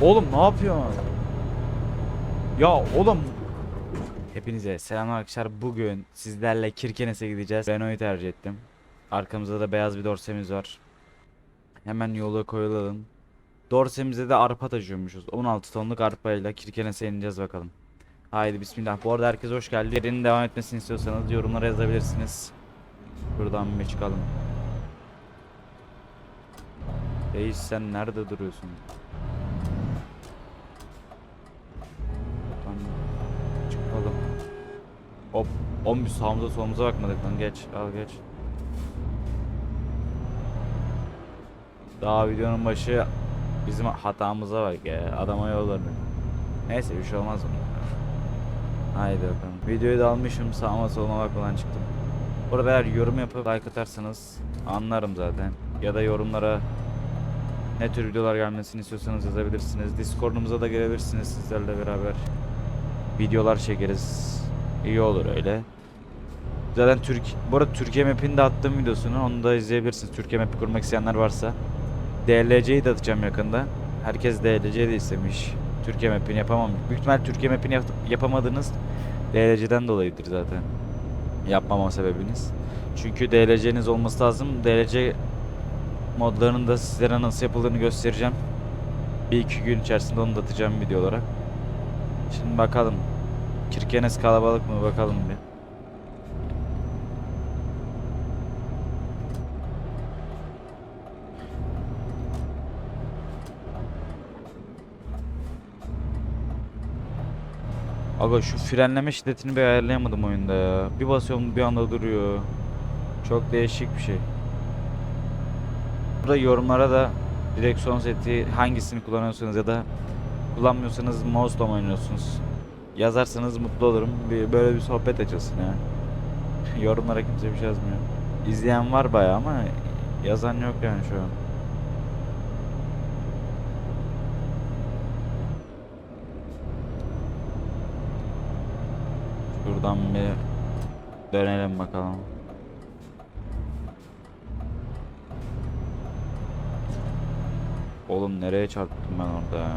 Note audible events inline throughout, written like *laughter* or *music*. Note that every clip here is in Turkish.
Oğlum ne yapıyorsun? Ya oğlum. Hepinize selam arkadaşlar. Bugün sizlerle Kirkenes'e gideceğiz. Renault'u tercih ettim. Arkamızda da beyaz bir dorsemiz var. Hemen yola koyulalım. Dorsemize de arpa taşıyormuşuz. 16 tonluk arpayla Kirkenes'e ineceğiz bakalım. Haydi bismillah. Bu arada herkes hoş geldi. Serinin devam etmesini istiyorsanız yorumlara yazabilirsiniz. Buradan bir çıkalım. Reis sen nerede duruyorsun? Buradan çıkalım. Hop. Oğlum bir sağımıza solumuza bakmadık lan. Geç. Al geç. Daha videonun başı bizim hatamıza bak ya. Adama yollarını. Neyse bir şey olmaz mı? Haydi bakalım. Videoyu da almışım sağıma soluma bakmadan çıktım. Burada eğer yorum yapıp like atarsanız anlarım zaten. Ya da yorumlara ne tür videolar gelmesini istiyorsanız yazabilirsiniz. Discord'umuza da gelebilirsiniz sizlerle beraber. Videolar çekeriz. İyi olur öyle. Zaten Türk bu arada Türkiye map'ini de attığım videosunu onu da izleyebilirsiniz. Türkiye map'i kurmak isteyenler varsa. DLC'yi de atacağım yakında. Herkes DLC de istemiş. Türkiye map'ini yapamam. Büyük ihtimal Türkiye map'ini yap- yapamadınız. DLC'den dolayıdır zaten. Yapmama sebebiniz. Çünkü DLC'niz olması lazım. DLC modlarının da sizlere nasıl yapıldığını göstereceğim. Bir iki gün içerisinde onu da atacağım video olarak. Şimdi bakalım. Kirkenes kalabalık mı bakalım bir. Aga şu frenleme şiddetini bir ayarlayamadım oyunda ya. Bir basıyorum bir anda duruyor. Çok değişik bir şey. Burada yorumlara da direksiyon seti hangisini kullanıyorsunuz ya da kullanmıyorsanız mouse'la mı oynuyorsunuz? Yazarsanız mutlu olurum. Bir, böyle bir sohbet açılsın ya. *laughs* Yorumlara kimse bir şey yazmıyor. İzleyen var bayağı ama yazan yok yani şu an. Şuradan bir dönelim bakalım. Oğlum nereye çarptım ben orada ya?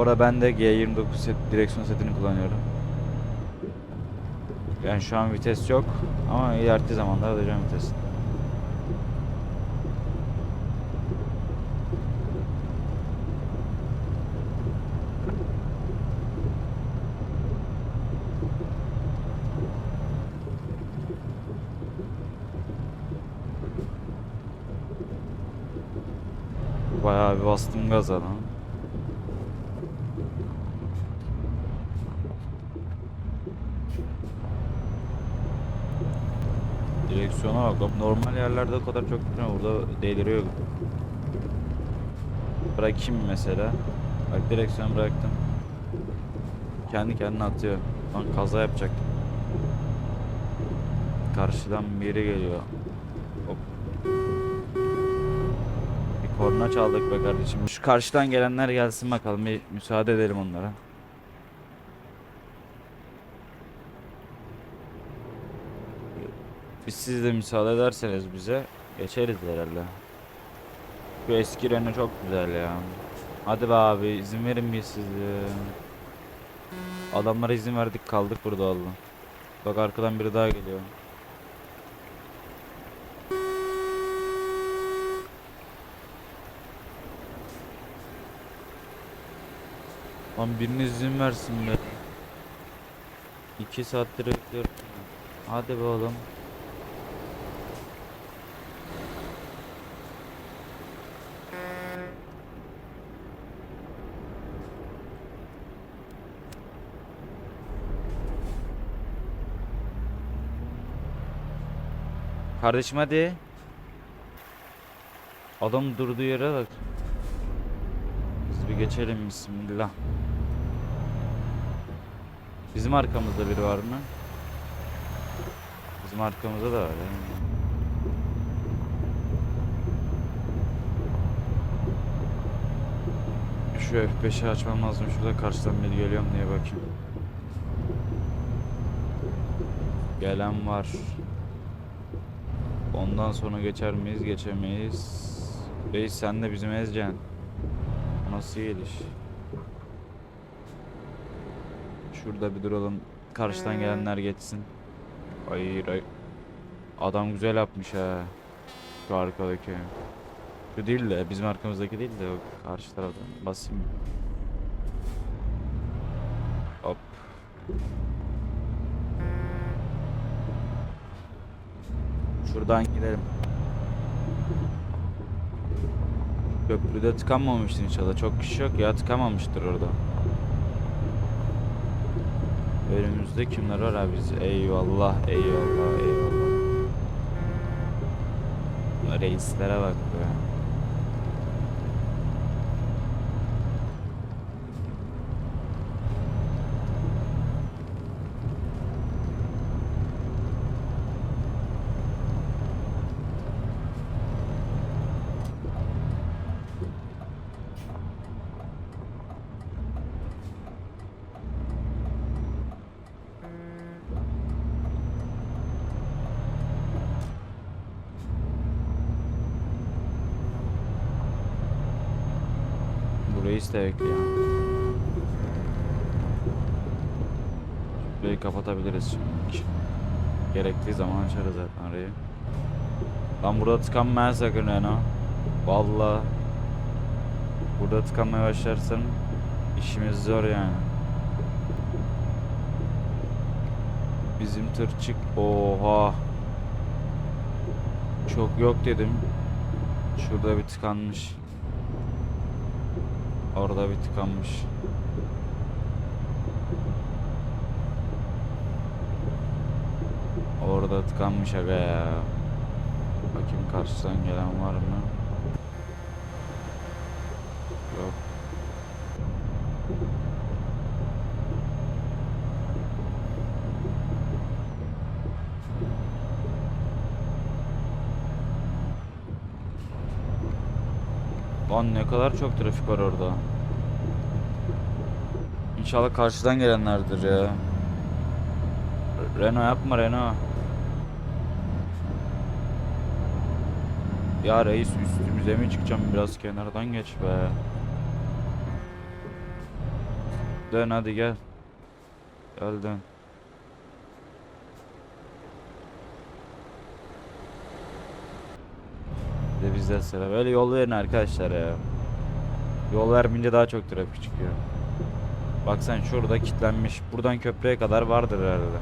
Arada ben de G29 set, direksiyon setini kullanıyorum. Yani şu an vites yok ama ileriki zamanda alacağım vites. Bayağı bir bastım gaza lan. Direksiyona bak. Normal yerlerde o kadar çok gitmiyor. Burada deliriyor. Bırakayım mesela. Bak direksiyon bıraktım. Kendi kendine atıyor. Lan kaza yapacak. Karşıdan biri geliyor. Hop. Bir korna çaldık be kardeşim. Şu karşıdan gelenler gelsin bakalım. Bir müsaade edelim onlara. Biz siz de müsaade ederseniz bize geçeriz herhalde. Şu eski Renault çok güzel ya. Hadi be abi izin verin bir siz ya. Adamlara izin verdik kaldık burada valla. Bak arkadan biri daha geliyor. Lan biriniz izin versin be. İki saattir bekliyorum. Hadi be oğlum. Kardeşim hadi. Adam durduğu yere bak. Biz bir geçelim bismillah. Bizim arkamızda biri var mı? Bizim arkamızda da var ya. Şu F5'i açmam lazım. Şurada karşıdan biri geliyor mu diye bakayım. Gelen var. Ondan sonra geçer miyiz? Geçemeyiz. Reis sen de bizim ezeceksin. Nasıl geliş? Şurada bir duralım. Karşıdan gelenler geçsin. Hayır hayır. Adam güzel yapmış ha. Şu arkadaki. Şu değil de bizim arkamızdaki değil de o karşı taraftan basayım. Hop. Şuradan gidelim. Köprüde tıkanmamıştır inşallah. Çok kişi yok ya tıkanmamıştır orada. Önümüzde kimler var abi biz? Eyvallah, eyvallah, eyvallah. Reislere bak be. Burayı istek ya. Şurayı kapatabiliriz şimdi. Gerektiği zaman açarız zaten arayı. Lan burada tıkanmaya sakın Reno. Vallahi. Burada tıkanmaya başlarsan işimiz zor yani. Bizim tırçık oha. Çok yok dedim. Şurada bir tıkanmış. Orada bir tıkanmış. Orada tıkanmış aga ya. Bakayım karşıdan gelen var mı? Yok. Lan ne kadar çok trafik var orada. İnşallah karşıdan gelenlerdir ya. Renault yapma Renault. Ya reis üstümüze mi çıkacağım biraz kenardan geç be. Dön hadi gel. Gel dön. De bizde sıra. Böyle yol verin arkadaşlar ya. Yol vermeyince daha çok trafik çıkıyor. Bak sen şurada kilitlenmiş. Buradan köprüye kadar vardır herhalde.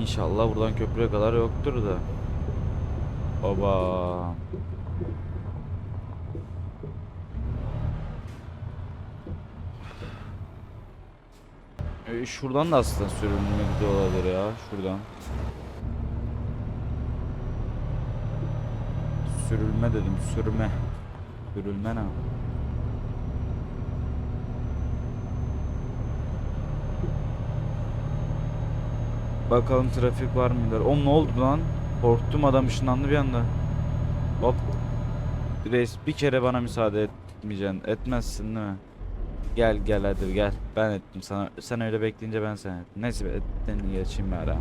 İnşallah buradan köprüye kadar yoktur da. Oba. E, şuradan da aslında sürülmek de olabilir ya. Şuradan. Sürülme dedim. Sürme. Sürülme ne? Bakalım trafik var mıdır? Oğlum ne oldu lan? Korktum adam ışınlandı bir anda. Hop. Reis bir kere bana müsaade etmeyeceksin. Etmezsin değil mi? Gel gel hadi gel. Ben ettim sana. Sen öyle bekleyince ben sana ettim. Neyse ettin geçeyim bari.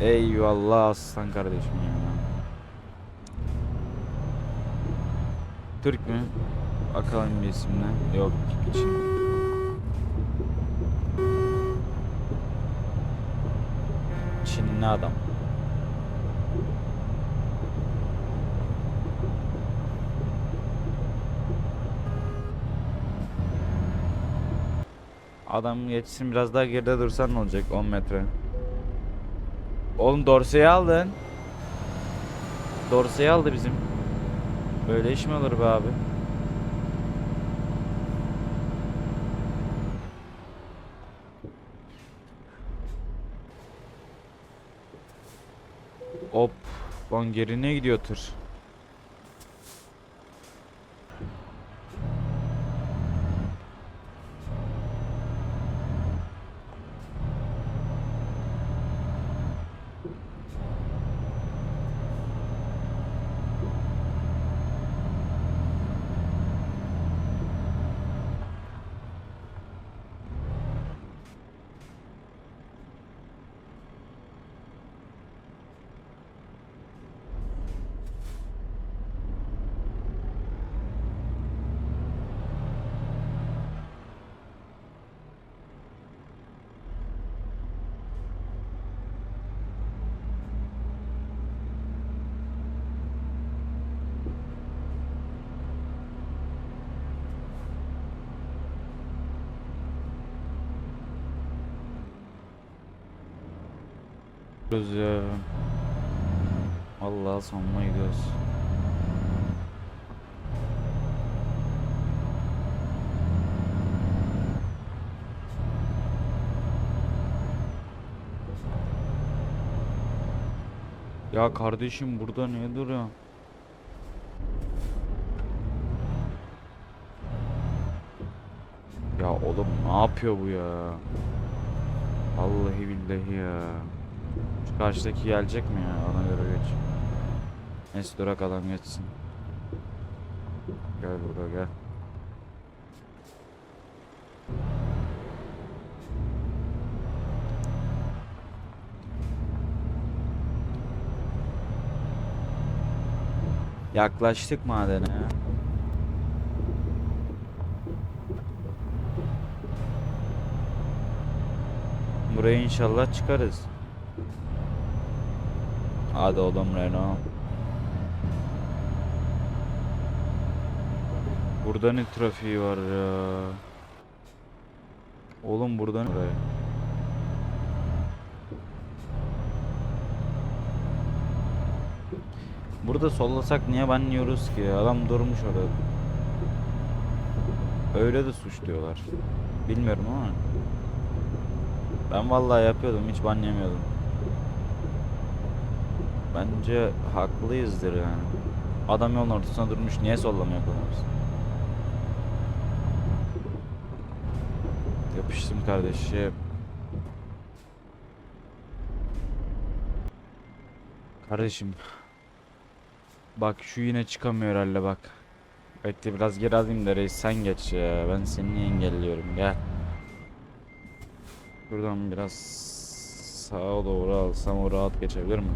Eyvallah aslan kardeşim ya. Türk mü? Bakalım bir isimle. Yok Çin. Çinli adam. Adam geçsin biraz daha geride dursan ne olacak 10 metre. Oğlum dorseyi aldın. Dorseyi aldı bizim. Böyle iş mi olur be abi? Hop. Lan geri ne gidiyor tır? Gidiyoruz ya. Vallahi sonuna gidiyoruz. Ya kardeşim burada niye duruyor? Ya oğlum ne yapıyor bu ya? Vallahi billahi ya. Şu karşıdaki gelecek mi ya? Ona göre geç. Neyse durak adam geçsin. Gel burada gel. Yaklaştık madene ya. Buraya inşallah çıkarız. Hadi oğlum Renault. Burada ne trafiği var ya? Oğlum burada ne? Burada sollasak niye banlıyoruz ki? Adam durmuş orada. Öyle de suçluyorlar. Bilmiyorum ama. Ben vallahi yapıyordum hiç banlayamıyordum. Bence haklıyızdır yani. Adam yolun ortasına durmuş niye sollamıyor kullanırız? Yapıştım kardeşim. Kardeşim. Bak şu yine çıkamıyor herhalde bak. Bekle biraz geri alayım da reis sen geç ya. Ben seni engelliyorum gel. Şuradan biraz sağa doğru alsam o rahat geçebilir mi?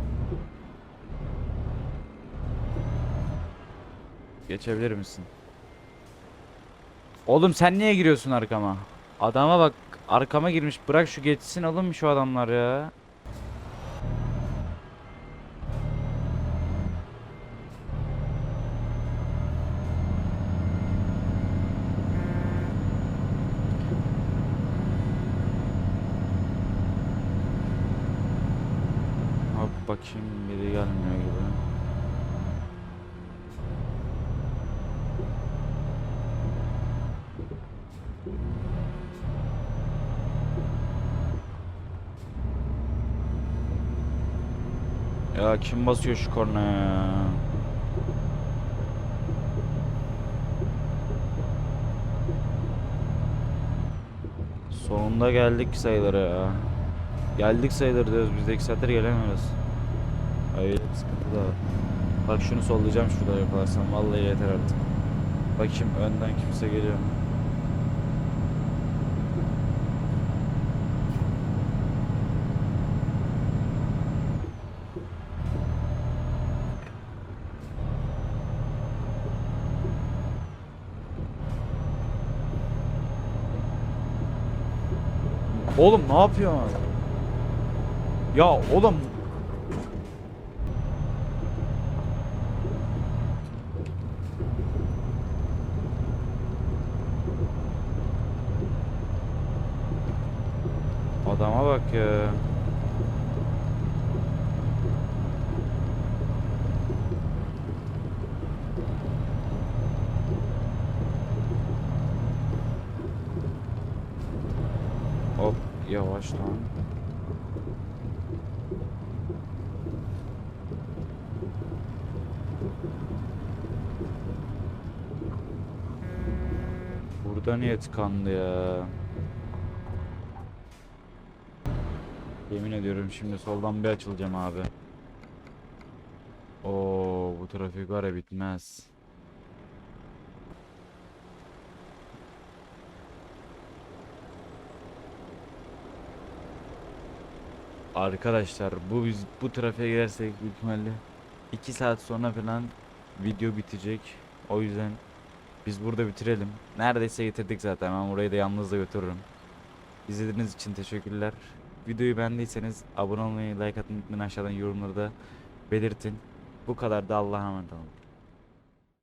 Geçebilir misin? Oğlum sen niye giriyorsun arkama? Adama bak arkama girmiş bırak şu geçsin oğlum şu adamlar ya. Hop bakayım biri gelmiyor gibi. Ya kim basıyor şu kornaya ya? Sonunda geldik sayılır ya. Geldik sayılır diyoruz biz de iki saattir gelemiyoruz. Öyle bir sıkıntı da var. Bak şunu sollayacağım şurada yaparsam vallahi yeter artık. Bakayım önden kimse geliyor mu? Oğlum ne yapıyorsun? Ya oğlum Adama bak ya. Hop yavaş lan. Burada niye tıkandı ya? Yemin ediyorum şimdi soldan bir açılacağım abi. Oo bu trafik var ya bitmez. Arkadaşlar bu biz bu trafiğe girersek büyük ihtimalle 2 saat sonra falan video bitecek. O yüzden biz burada bitirelim. Neredeyse getirdik zaten. Ben burayı da yalnız da götürürüm. İzlediğiniz için teşekkürler. Videoyu beğendiyseniz abone olmayı, like atmayı unutmayın aşağıdan yorumlarda belirtin. Bu kadar da Allah'a emanet olun.